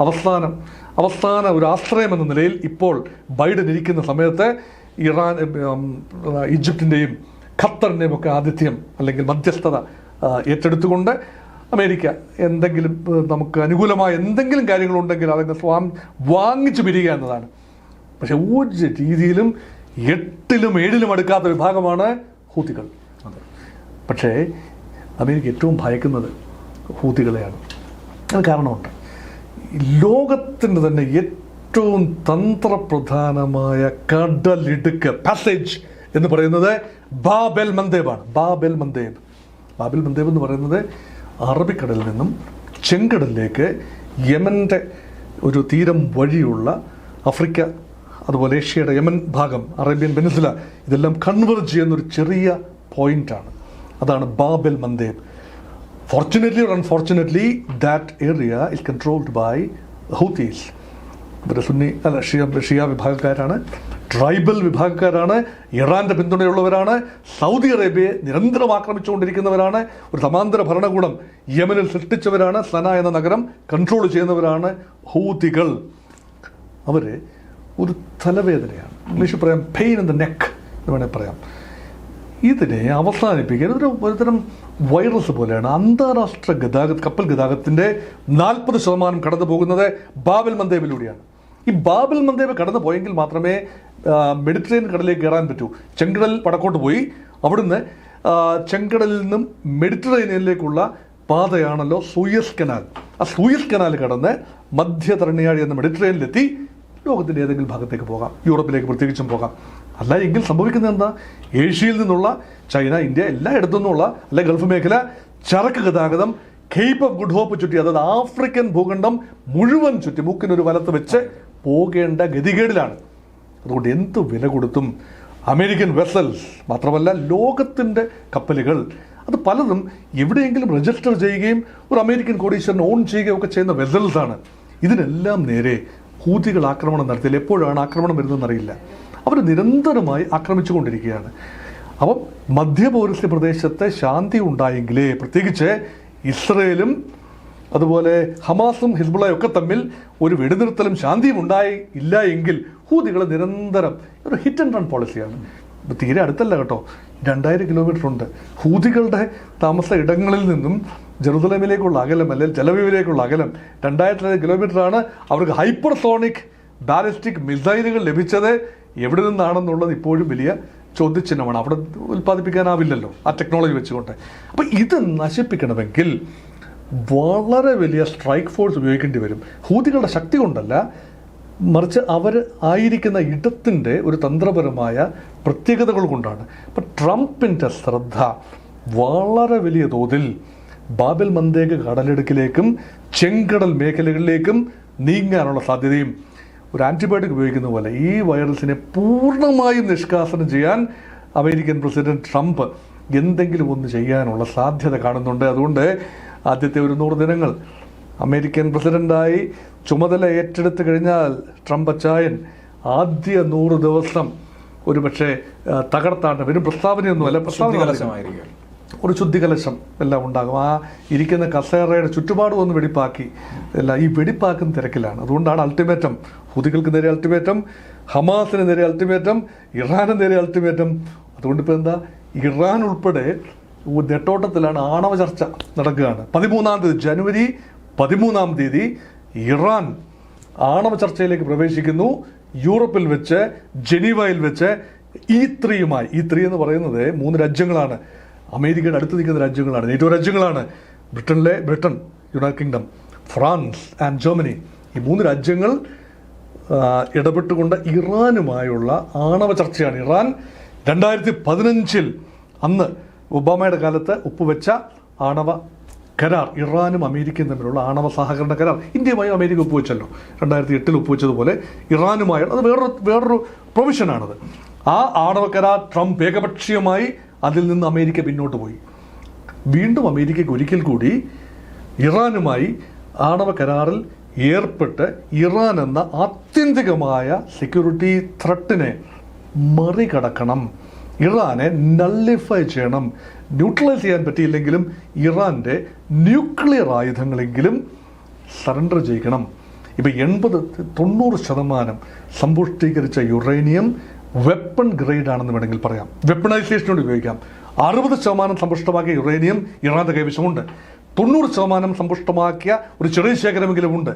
അവസാനം അവസാന ഒരു ആശ്രയം എന്ന നിലയിൽ ഇപ്പോൾ ബൈഡൻ ഇരിക്കുന്ന സമയത്ത് ഇറാൻ ഈജിപ്തിന്റെയും ഖത്തറിന്റെയും ഒക്കെ ആതിഥ്യം അല്ലെങ്കിൽ മധ്യസ്ഥത ഏറ്റെടുത്തുകൊണ്ട് അമേരിക്ക എന്തെങ്കിലും നമുക്ക് അനുകൂലമായ എന്തെങ്കിലും കാര്യങ്ങളുണ്ടെങ്കിൽ അതങ്ങ് സ്വാം വാങ്ങിച്ചു പിരിയുക എന്നതാണ്. പക്ഷെ ഒരു രീതിയിലും എട്ടിലും ഏഴിലും അടുക്കാത്ത വിഭാഗമാണ് ഹൂത്തികൾ. പക്ഷേ അമേരിക്ക ഏറ്റവും ഭയക്കുന്നത് ഹൂത്തികളെയാണ്. അതിന് കാരണമുണ്ട്. ലോകത്തിന്റെ തന്നെ ഏറ്റവും തന്ത്രപ്രധാനമായ കടലിടുക്ക് പാസേജ് എന്ന് പറയുന്നത് ബാബെൽ മന്ദേബാണ് ബാബൽ മന്ദേബ്. ബാബൽ മന്ദേബ് എന്ന് പറയുന്നത് അറബിക്കടലിൽ നിന്നും ചെങ്കടലിലേക്ക് യമന്റെ ഒരു തീരം വഴിയുള്ള ആഫ്രിക്ക അതുപോലെ ഏഷ്യയുടെ യമൻ ഭാഗം അറേബ്യൻ പെനിസുല ഇതെല്ലാം കൺവെർജ് ചെയ്യുന്ന ഒരു ചെറിയ പോയിന്റാണ് അതാണ് Bab el Mandeb. Fortunately or unfortunately that area is controlled by Houthis ഇവരെ സുന്നി അല്ല ഷിയ ഷിയ വിഭാഗക്കാരാണ്. ട്രൈബൽ വിഭാഗക്കാരാണ്. ഇറാന്റെ പിന്തുണയുള്ളവരാണ്. സൗദി അറേബ്യയെ നിരന്തരം ആക്രമിച്ചുകൊണ്ടിരിക്കുന്നവരാണ്. ഒരു സമാന്തര ഭരണകൂടം യമനിൽ സൃഷ്ടിച്ചവരാണ്. സന എന്ന നഗരം കൺട്രോൾ ചെയ്യുന്നവരാണ് ഹൂതികൾ അവർ ഒരു തലവേദനയാണ്. ഇംഗ്ലീഷിൽ പറയാം പെയിൻ ഇൻ ദ നെക്ക് എന്ന് വേണേൽ പറയാം. ഇതിനെ അവസാനിപ്പിക്കാൻ ഇതൊരു ഒരുതരം വൈറസ് പോലെയാണ്. അന്താരാഷ്ട്ര ഗതാഗത കപ്പൽ ഗതാഗതത്തിന്റെ നാൽപ്പത് ശതമാനം കടന്നു പോകുന്നത് ബാബൽ മന്ദേബിലൂടെയാണ് ഈ ബാബൽ മന്ദേബ് കടന്നു പോയെങ്കിൽ മാത്രമേ മെഡിറ്ററേനിയൻ കടലിലേക്ക് കയറാൻ പറ്റൂ. ചെങ്കടൽ വടക്കോട്ട് പോയി. അവിടുന്ന് ചെങ്കടലിൽ നിന്നും മെഡിറ്ററേനിയനിലേക്കുള്ള പാതയാണല്ലോ സൂയസ് കനാൽ. ആ സൂയസ് കനാൽ കടന്ന് മധ്യ തരണിയാഴി എന്ന മെഡിറ്ററേനിയനിലെത്തി ലോകത്തിന്റെ ഏതെങ്കിലും ഭാഗത്തേക്ക് പോകാം. യൂറോപ്പിലേക്ക് പ്രത്യേകിച്ചും പോകാം. അല്ല എങ്കിൽ സംഭവിക്കുന്നത് എന്താ? ഏഷ്യയിൽ നിന്നുള്ള ചൈന ഇന്ത്യ എല്ലായിടത്തു നിന്നുള്ള അല്ലെ ഗൾഫ് മേഖല ചരക്ക് ഗതാഗതം കേപ്പ് ഓഫ് ഗുഡ് ഹോപ്പ് ചുറ്റി അതായത് ആഫ്രിക്കൻ ഭൂഖണ്ഡം മുഴുവൻ ചുറ്റി മൂക്കിനൊരു വലത്ത് വെച്ച് പോകേണ്ട ഗതികേടിലാണ്. അതുകൊണ്ട് എന്ത് വില കൊടുത്തും അമേരിക്കൻ വെസൽസ് മാത്രമല്ല ലോകത്തിന്റെ കപ്പലുകൾ അത് പലതും എവിടെയെങ്കിലും രജിസ്റ്റർ ചെയ്യുകയും ഒരു അമേരിക്കൻ കോടീശ്വരൻ ഓൺ ചെയ്യുകയും ഒക്കെ ചെയ്യുന്ന വെസൽസാണ്. ഇതിനെല്ലാം നേരെ ഹൂതികൾ ആക്രമണം നടത്തിയാൽ എപ്പോഴാണ് ആക്രമണം വരുന്നതെന്ന് അറിയില്ല അവർ നിരന്തരമായി ആക്രമിച്ചുകൊണ്ടിരിക്കുകയാണ്. അപ്പം മധ്യപൗരസ്യ പ്രദേശത്തെ ശാന്തി ഉണ്ടായെങ്കിലേ പ്രത്യേകിച്ച് ഇസ്രയേലും അതുപോലെ ഹമാസും ഹിസ്ബുള്ളയും ഒക്കെ തമ്മിൽ ഒരു വെടിനിർത്തലും ശാന്തിയും ഉണ്ടായി ഇല്ല എങ്കിൽ ഹൂതികൾ നിരന്തരം ഒരു ഹിറ്റ് ആൻഡ് റൺ പോളിസിയാണ് തീരെ അടുത്തല്ല കേട്ടോ. രണ്ടായിരം കിലോമീറ്റർ ഉണ്ട്. ഹൂതികളുടെ താമസ ഇടങ്ങളിൽ നിന്നും ജെറുസലേമിലേക്കുള്ള അകലം അല്ലെങ്കിൽ ജലവീവിലേക്കുള്ള അകലം രണ്ടായിരത്തിലധികം കിലോമീറ്ററാണ് അവർക്ക് ഹൈപ്പർസോണിക് ബാലിസ്റ്റിക് മിസൈലുകൾ ലഭിച്ചത്. എവിടെ നിന്നാണെന്നുള്ളത് ഇപ്പോഴും വലിയ ചോദ്യചിഹ്നമാണ്. അവിടെ ഉൽപ്പാദിപ്പിക്കാനാവില്ലല്ലോ. ആ ടെക്നോളജി വെച്ചുകൊണ്ട്. അപ്പം ഇത് നശിപ്പിക്കണമെങ്കിൽ വളരെ വലിയ സ്ട്രൈക്ക് ഫോഴ്സ് ഉപയോഗിക്കേണ്ടി വരും. ഹൂതികളുടെ ശക്തി കൊണ്ടല്ല മറിച്ച് അവർ ആയിരിക്കുന്ന ഇടത്തിന്റെ ഒരു തന്ത്രപരമായ പ്രത്യേകതകൾ കൊണ്ടാണ്. അപ്പം ട്രംപിന്റെ ശ്രദ്ധ വളരെ വലിയ തോതിൽ ബാബൽ മന്ദേക കടലിടുക്കിലേക്കും ചെങ്കടൽ മേഖലകളിലേക്കും നീങ്ങാനുള്ള സാധ്യതയും ഒരു ആന്റിബയോട്ടിക് ഉപയോഗിക്കുന്ന പോലെ ഈ വൈറസിനെ പൂർണമായും നിഷ്കാസനം ചെയ്യാൻ അമേരിക്കൻ പ്രസിഡന്റ് ട്രംപ് എന്തെങ്കിലും ഒന്ന് ചെയ്യാനുള്ള സാധ്യത കാണുന്നുണ്ട്. അതുകൊണ്ട് ആദ്യത്തെ ഒരു നൂറ് ദിനങ്ങൾ അമേരിക്കൻ പ്രസിഡന്റായി ചുമതല ഏറ്റെടുത്തു കഴിഞ്ഞാൽ ട്രംപ് അച്ചായൻ ആദ്യ നൂറ് ദിവസം ഒരു പക്ഷേ ആ, തകർത്താണ്ട് വരും. പ്രസ്താവനയൊന്നുമല്ല പ്രസ്താവന ഒരു ശുദ്ധികലശം എല്ലാം ഉണ്ടാകും. ആ ഇരിക്കുന്ന കസേറയുടെ ചുറ്റുപാടും ഒന്ന് വെടിപ്പാക്കി. എല്ലാം ഈ വെടിപ്പാക്കുന്ന തിരക്കിലാണ്. അതുകൊണ്ടാണ് അൾട്ടിമേറ്റം ഹുദികൾക്ക് നേരെ അൾട്ടിമേറ്റം ഹമാസിന് നേരെ അൾട്ടിമേറ്റം ഇറാന് നേരെ അൾട്ടിമേറ്റം അതുകൊണ്ട് ഇപ്പോൾ എന്താ? ഇറാൻ ഉൾപ്പെടെ നെട്ടോട്ടത്തിലാണ് ആണവ ചർച്ച നടക്കുകയാണ്. പതിമൂന്നാം തീയതി ജനുവരി പതിമൂന്നാം തീയതി ഇറാൻ ആണവ ചർച്ചയിലേക്ക് പ്രവേശിക്കുന്നു. യൂറോപ്പിൽ വെച്ച് ജനീവയിൽ വെച്ച് ഈ ത്രീയുമായി. ഈ ത്രീ എന്ന് പറയുന്നത് മൂന്ന് രാജ്യങ്ങളാണ്. അമേരിക്കയുടെ അടുത്ത് നിൽക്കുന്ന രാജ്യങ്ങളാണ്. നേറ്റോ രാജ്യങ്ങളാണ് ബ്രിട്ടനിലെ Britain United Kingdom France and Germany. ഈ മൂന്ന് രാജ്യങ്ങൾ ഇടപെട്ടുകൊണ്ട് ഇറാനുമായുള്ള ആണവ ചർച്ചയാണ്. ഇറാൻ രണ്ടായിരത്തി പതിനഞ്ചിൽ അന്ന് ഒബാമയുടെ കാലത്ത് ഒപ്പുവെച്ച ആണവ കരാർ ഇറാനും അമേരിക്കയും തമ്മിലുള്ള ആണവ സഹകരണ കരാർ. ഇന്ത്യയുമായി അമേരിക്ക ഒപ്പുവെച്ചല്ലോ. രണ്ടായിരത്തി എട്ടിൽ ഒപ്പുവെച്ചതുപോലെ ഇറാനുമായി അത് വേറൊരു വേറൊരു പ്രൊവിഷനാണത് ആ ആണവ കരാർ ട്രംപ് ഏകപക്ഷീയമായി അതിൽ നിന്ന് അമേരിക്ക പിന്നോട്ട് പോയി. വീണ്ടും അമേരിക്കയ്ക്ക് ഒരിക്കൽ കൂടി ഇറാനുമായി ആണവ കരാറിൽ ഏർപ്പെട്ട് ഇറാൻ എന്ന ആത്യന്തികമായ സെക്യൂരിറ്റി ത്രട്ടിനെ മറികടക്കണം. ഇറാനെ നള്ളിഫൈ ചെയ്യണം. ന്യൂട്രലൈസ് ചെയ്യാൻ പറ്റിയില്ലെങ്കിലും ഇറാന്റെ ന്യൂക്ലിയർ ആയുധങ്ങളെങ്കിലും സറണ്ടർ ചെയ്യിക്കണം. ഇപ്പം എൺപത് തൊണ്ണൂറ് ശതമാനം സമ്പുഷ്ടീകരിച്ച യുറേനിയം വെപ്പൺ ഗ്രേഡ് ആണെന്ന് വേണമെങ്കിൽ പറയാം. വെപ്പണൈസേഷനോട് ഉപയോഗിക്കാം. അറുപത് ശതമാനം സമ്പുഷ്ടമാക്കിയ യുറേനിയം ഇറാന്റെ കൈവശമുണ്ട്. തൊണ്ണൂറ് ശതമാനം സമ്പുഷ്ടമാക്കിയ ഒരു ചെറിയ ശേഖരമെങ്കിലും ഉണ്ട്.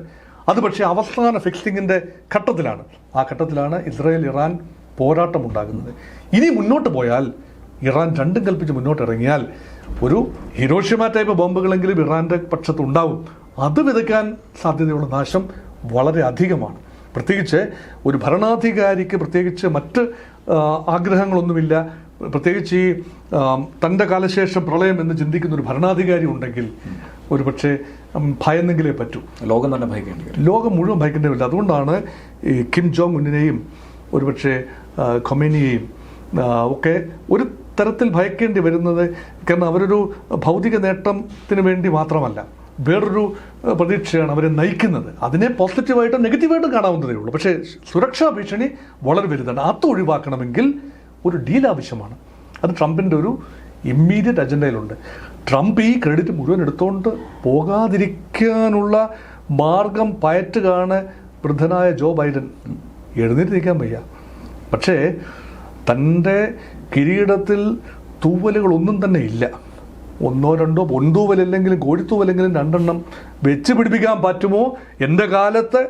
അത് പക്ഷേ അവസാന ഫിക്സിങ്ങിന്റെ ഘട്ടത്തിലാണ്. ആ ഘട്ടത്തിലാണ് ഇസ്രായേൽ ഇറാൻ പോരാട്ടം ഉണ്ടാകുന്നത് ഇനി മുന്നോട്ട് പോയാൽ ഇറാൻ രണ്ടും കൽപ്പിച്ച് മുന്നോട്ട് ഇറങ്ങിയാൽ ഒരു ഹിരോഷിമ ടൈപ്പ് ബോംബുകളെങ്കിലും ഇറാന്റെ പക്ഷത്തുണ്ടാവും അത് വിതയ്ക്കാൻ സാധ്യതയുള്ള നാശം വളരെ അധികമാണ്. പ്രത്യേകിച്ച് ഒരു ഭരണാധികാരിക്ക് പ്രത്യേകിച്ച് മറ്റ് ആഗ്രഹങ്ങളൊന്നുമില്ല. പ്രത്യേകിച്ച് ഈ തന്റെ കാലശേഷം പ്രളയം എന്ന് ചിന്തിക്കുന്ന ഒരു ഭരണാധികാരി ഉണ്ടെങ്കിൽ ഒരു പക്ഷേ ഭയന്നെങ്കിലേ പറ്റൂ. ലോകം തന്നെ ഭയക്കേണ്ടി ലോകം മുഴുവൻ ഭയക്കേണ്ടതില്ല അതുകൊണ്ടാണ് ഈ കിം ജോങ് ഉന്നിനെയും ഒരുപക്ഷെ പക്ഷേ ഖൊമേനിയെയും ഒക്കെ ഒരു തരത്തിൽ ഭയക്കേണ്ടി വരുന്നത്. കാരണം അവരൊരു ഭൗതിക നേട്ടത്തിന് വേണ്ടി മാത്രമല്ല. വേറൊരു പ്രതീക്ഷയാണ് അവരെ നയിക്കുന്നത്. അതിനെ പോസിറ്റീവായിട്ടും നെഗറ്റീവായിട്ടും കാണാവുന്നതേ ഉള്ളൂ. പക്ഷേ സുരക്ഷാ ഭീഷണി വളരെ വലുതാണ്. അത് ഒഴിവാക്കണമെങ്കിൽ ഒരു ഡീൽ ആവശ്യമാണ്. അത് ട്രംപിന്റെ ഒരു ഇമ്മീഡിയറ്റ് അജണ്ടയിലുണ്ട്. ട്രംപ് ഈ ക്രെഡിറ്റ് മുഴുവൻ എടുത്തുകൊണ്ട് പോകാതിരിക്കാനുള്ള മാർഗം പയറ്റുകയാണ് വൃദ്ധനായ ജോ ബൈഡൻ. എഴുന്നേറ്റ് നിൽക്കാൻ വയ്യ. പക്ഷേ തന്റെ കിരീടത്തിൽ തൂവലുകളൊന്നും തന്നെ ഇല്ല. ഒന്നോ രണ്ടോ പൊന്തൂവലെല്ലെങ്കിലും കോഴിത്തൂവലെങ്കിലും രണ്ടെണ്ണം വെച്ച് പിടിപ്പിക്കാൻ പറ്റുമോ? എന്റെ കാലത്ത്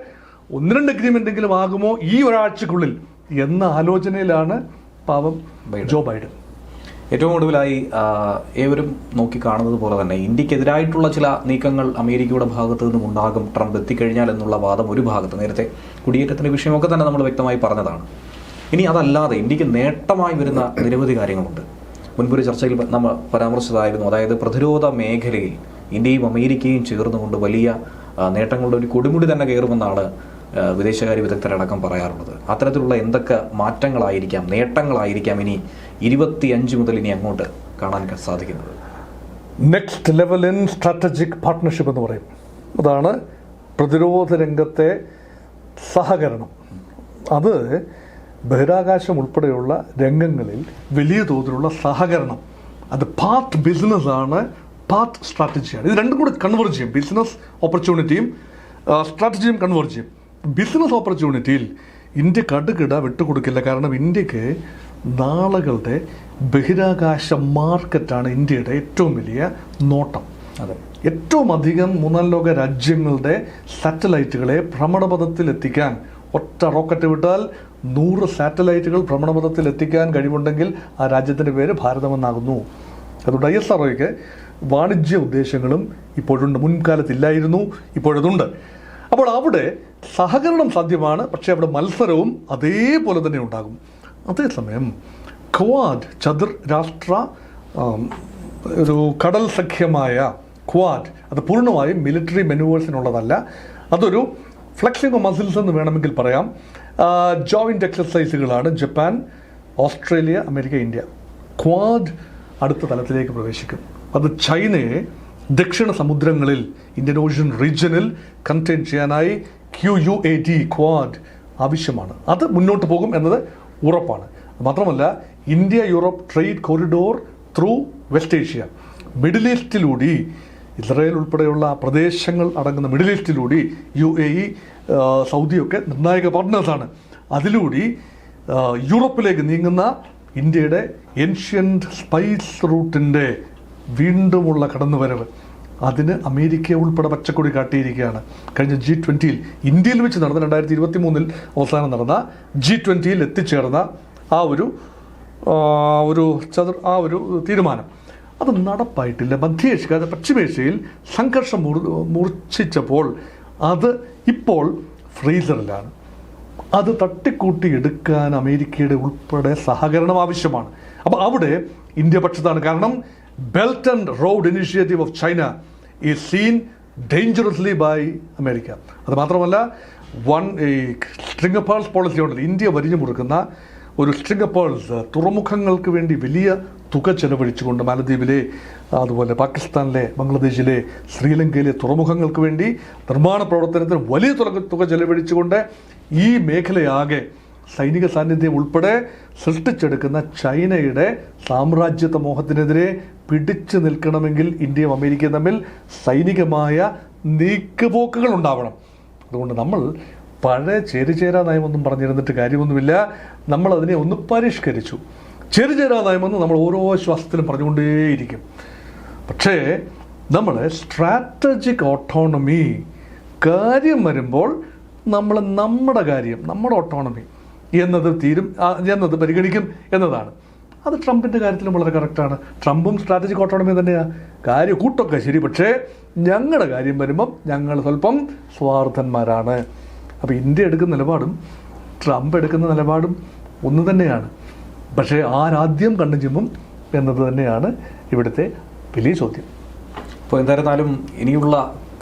ഒന്ന് രണ്ട് അഗ്രിമെന്റെങ്കിലും ആകുമോ ഈ ഒരാഴ്ചക്കുള്ളിൽ? എന്ന ആലോചനയിലാണ് പാവം ജോ ബൈഡൻ. ഏറ്റവും ഒടുവിലായി ആ, ഏവരും നോക്കി കാണുന്നത് പോലെ തന്നെ ഇന്ത്യക്കെതിരായിട്ടുള്ള ചില നീക്കങ്ങൾ അമേരിക്കയുടെ ഭാഗത്തു നിന്നും ഉണ്ടാകും. ട്രംപ് എത്തിക്കഴിഞ്ഞാൽ എന്നുള്ള വാദം ഒരു ഭാഗത്ത്. നേരത്തെ കുടിയേറ്റത്തിന്റെ വിഷയമൊക്കെ തന്നെ നമ്മൾ വ്യക്തമായി പറഞ്ഞതാണ്. ഇനി അതല്ലാതെ ഇന്ത്യയ്ക്ക് നേട്ടമായി വരുന്ന നിരവധി കാര്യങ്ങളുണ്ട്. മുൻപൊരു ചർച്ചയിൽ നമ്മൾ പരാമർശിച്ചതായിരുന്നു. അതായത് പ്രതിരോധ മേഖലയിൽ ഇന്ത്യയും അമേരിക്കയും ചേർന്നുകൊണ്ട് വലിയ നേട്ടങ്ങളുടെ ഒരു കൊടുമുടി തന്നെ കയറുമെന്നാണ് വിദേശകാര്യ വിദഗ്ധരടക്കം പറയാറുള്ളത്. അത്തരത്തിലുള്ള എന്തൊക്കെ മാറ്റങ്ങളായിരിക്കാം നേട്ടങ്ങളായിരിക്കാം ഇനി ഇരുപത്തിയഞ്ച് മുതൽ ഇനി അങ്ങോട്ട് കാണാൻ സാധിക്കുന്നത്? Next level in strategic partnership എന്ന് പറയും. അതാണ് പ്രതിരോധ രംഗത്തെ സഹകരണം. അത് ബഹിരാകാശം ഉൾപ്പെടെയുള്ള രംഗങ്ങളിൽ വലിയ തോതിലുള്ള സഹകരണം. അത് പാത്ത് ബിസിനസ്സാണ് പാത്ത് സ്ട്രാറ്റജിയാണ് ഇത് രണ്ടും കൂടി കൺവേർജ് ചെയ്യും. ബിസിനസ് ഓപ്പർച്യൂണിറ്റിയും സ്ട്രാറ്റജിയും കൺവേർജ് ചെയ്യും. ബിസിനസ് ഓപ്പർച്യൂണിറ്റിയിൽ ഇന്ത്യ കടുകിട വിട്ടുകൊടുക്കില്ല. കാരണം ഇന്ത്യയ്ക്ക് നാളുകളുടെ ബഹിരാകാശ മാർക്കറ്റാണ് ഇന്ത്യയുടെ ഏറ്റവും വലിയ നോട്ടം. അതെ. ഏറ്റവും അധികം മൂന്നാം ലോക രാജ്യങ്ങളുടെ സാറ്റലൈറ്റുകളെ ഭ്രമണപഥത്തിൽ എത്തിക്കാൻ ഒറ്റ റോക്കറ്റ് വിട്ടാൽ നൂറ് സാറ്റലൈറ്റുകൾ ഭ്രമണപഥത്തിൽ എത്തിക്കാൻ കഴിവുണ്ടെങ്കിൽ ആ രാജ്യത്തിന്റെ പേര് ഭാരതമെന്നാകുന്നു. അതുകൊണ്ട് ഐ എസ് ആർ ഒക്കെ വാണിജ്യ ഉദ്ദേശങ്ങളും ഇപ്പോഴുണ്ട്. മുൻകാലത്തില്ലായിരുന്നു ഇപ്പോഴതുണ്ട്. അപ്പോൾ അവിടെ സഹകരണം സാധ്യമാണ്. പക്ഷേ അവിടെ മത്സരവും അതേപോലെ തന്നെ ഉണ്ടാകും. അതേസമയം ക്വാഡ് ചതുർ രാഷ്ട്ര ഒരു കടൽ സഖ്യമായ ക്വാഡ് അത് പൂർണമായും മിലിറ്ററി മെനുവേഴ്സിനുള്ളതല്ല. അതൊരു ഫ്ലെക്സിംഗ് മസിൽസ് എന്ന് വേണമെങ്കിൽ പറയാം. Joint എക്സസൈസുകളാണ് Japan Australia America India. Quad അടുത്ത തലത്തിലേക്ക് പ്രവേശിക്കും. അത് ചൈനയെ ദക്ഷിണ സമുദ്രങ്ങളിൽ ഇന്ത്യൻ ഓഷ്യൻ റീജിയനിൽ കണ്ടെയ്ൻ ചെയ്യാനായി Q U A T Quad ആവശ്യമാണ്. അത് മുന്നോട്ട് പോകും എന്നത് ഉറപ്പാണ്. മാത്രമല്ല India Europe trade corridor through west Asia. Middle ഈസ്റ്റിലൂടെ Israel ഉൾപ്പെടെയുള്ള പ്രദേശങ്ങൾ അടങ്ങുന്ന മിഡിൽ ഈസ്റ്റിലൂടെ യു എ ഇ സൗദിയൊക്കെ നിർണായക പാർട്ട്നേഴ്സാണ്. അതിലൂടെ യൂറോപ്പിലേക്ക് നീങ്ങുന്ന ഇന്ത്യയുടെ ഏൻഷ്യന്റ് സ്പൈസ് റൂട്ടിന്റെ വീണ്ടുമുള്ള കടന്നുവരവ്. അതിന് അമേരിക്ക ഉൾപ്പെടെ പച്ചക്കൊടി കാട്ടിയിരിക്കുകയാണ്. കഴിഞ്ഞ ജി ട്വന്റിയിൽ ഇന്ത്യയിൽ വെച്ച് നടന്ന രണ്ടായിരത്തി ഇരുപത്തി മൂന്നിൽ അവസാനം നടന്ന ജി ട്വന്റിയിൽ എത്തിച്ചേർന്ന ആ ഒരു ഒരു ചതുർ ആ ഒരു തീരുമാനം. അത് നടപ്പായിട്ടില്ല. മധ്യേഷ്യ പശ്ചിമേഷ്യയിൽ സംഘർഷം മൂർ മൂർച്ഛിച്ചപ്പോൾ അത് ഇപ്പോൾ ഫ്രീസറിലാണ്. അത് തട്ടിക്കൂട്ടി എടുക്കാൻ അമേരിക്കയുടെ ഉൾപ്പെടെ സഹകരണം ആവശ്യമാണ്. അപ്പോൾ അവിടെ ഇന്ത്യ പക്ഷത്താണ്. കാരണം belt and road initiative of China ഈ സീൻ ഡേഞ്ചറസ്ലി ബൈ അമേരിക്ക അത് മാത്രമല്ല വൺ ഈ സ്ട്രിംഗ് പേൾസ് പോളിസി ഉണ്ടല്ലോ. ഇന്ത്യ വരിഞ്ഞു മുറുക്കുന്ന ഒരു പേൾസ് തുറമുഖങ്ങൾക്ക് വേണ്ടി വലിയ തുക ചെലവഴിച്ചുകൊണ്ട് മാലദ്വീപിലെ അതുപോലെ പാകിസ്ഥാനിലെ ബംഗ്ലാദേശിലെ ശ്രീലങ്കയിലെ തുറമുഖങ്ങൾക്ക് വേണ്ടി നിർമ്മാണ പ്രവർത്തനത്തിന് വലിയ തുക ചെലവഴിച്ചുകൊണ്ട് ഈ മേഖലയാകെ സൈനിക സാന്നിധ്യം ഉൾപ്പെടെ സൃഷ്ടിച്ചെടുക്കുന്ന ചൈനയുടെ സാമ്രാജ്യത്വ മോഹത്തിനെതിരെ പിടിച്ചു നിൽക്കണമെങ്കിൽ ഇന്ത്യയും അമേരിക്കയും തമ്മിൽ സൈനികമായ നീക്കുപോക്കുകൾ ഉണ്ടാവണം. അതുകൊണ്ട് നമ്മൾ പഴയ ചേരിചേരാ നയമൊന്നും പറഞ്ഞിരുന്നിട്ട് കാര്യമൊന്നുമില്ല. നമ്മൾ അതിനെ ഒന്ന് പരിഷ്കരിച്ചു. ചേരുചേരാ നയമെന്ന് നമ്മൾ ഓരോ ശ്വാസത്തിലും പറഞ്ഞുകൊണ്ടേയിരിക്കും. പക്ഷേ നമ്മൾ സ്ട്രാറ്റജിക് ഓട്ടോണമി കാര്യം വരുമ്പോൾ നമ്മൾ നമ്മുടെ കാര്യം നമ്മുടെ ഓട്ടോണമി എന്നത് തീരും എന്നത് പരിഗണിക്കും എന്നതാണ്. അത് ട്രംപിന്റെ കാര്യത്തിലും വളരെ കറക്റ്റാണ് ട്രംപും സ്ട്രാറ്റജിക് ഓട്ടോണമി തന്നെയാണ് കാര്യം കൂട്ടൊക്കെ ശരി പക്ഷേ ഞങ്ങളുടെ കാര്യം വരുമ്പം ഞങ്ങൾ സ്വല്പം സ്വാർത്ഥന്മാരാണ്. അപ്പോൾ ഇന്ത്യ എടുക്കുന്ന നിലപാടും ട്രംപ് എടുക്കുന്ന നിലപാടും ഒന്ന് തന്നെയാണ്. പക്ഷേ ആരാദ്യം കണ്ണു ചിമ്മും എന്നത് തന്നെയാണ് ഇവിടുത്തെ വലിയ ചോദ്യം. അപ്പോൾ എന്തായിരുന്നാലും ഇനിയുള്ള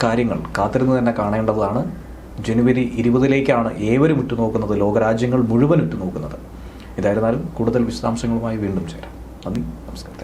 കാര്യങ്ങൾ കാത്തിരുന്ന് തന്നെ കാണേണ്ടതാണ്. ജനുവരി ഇരുപതിലേക്കാണ് ഏവരും ഉറ്റുനോക്കുന്നത് ലോകരാജ്യങ്ങൾ മുഴുവൻ ഉറ്റുനോക്കുന്നത്. ഇതായിരുന്നാലും കൂടുതൽ വിശദാംശങ്ങളുമായി വീണ്ടും ചേരാം. നന്ദി നമസ്കാരം.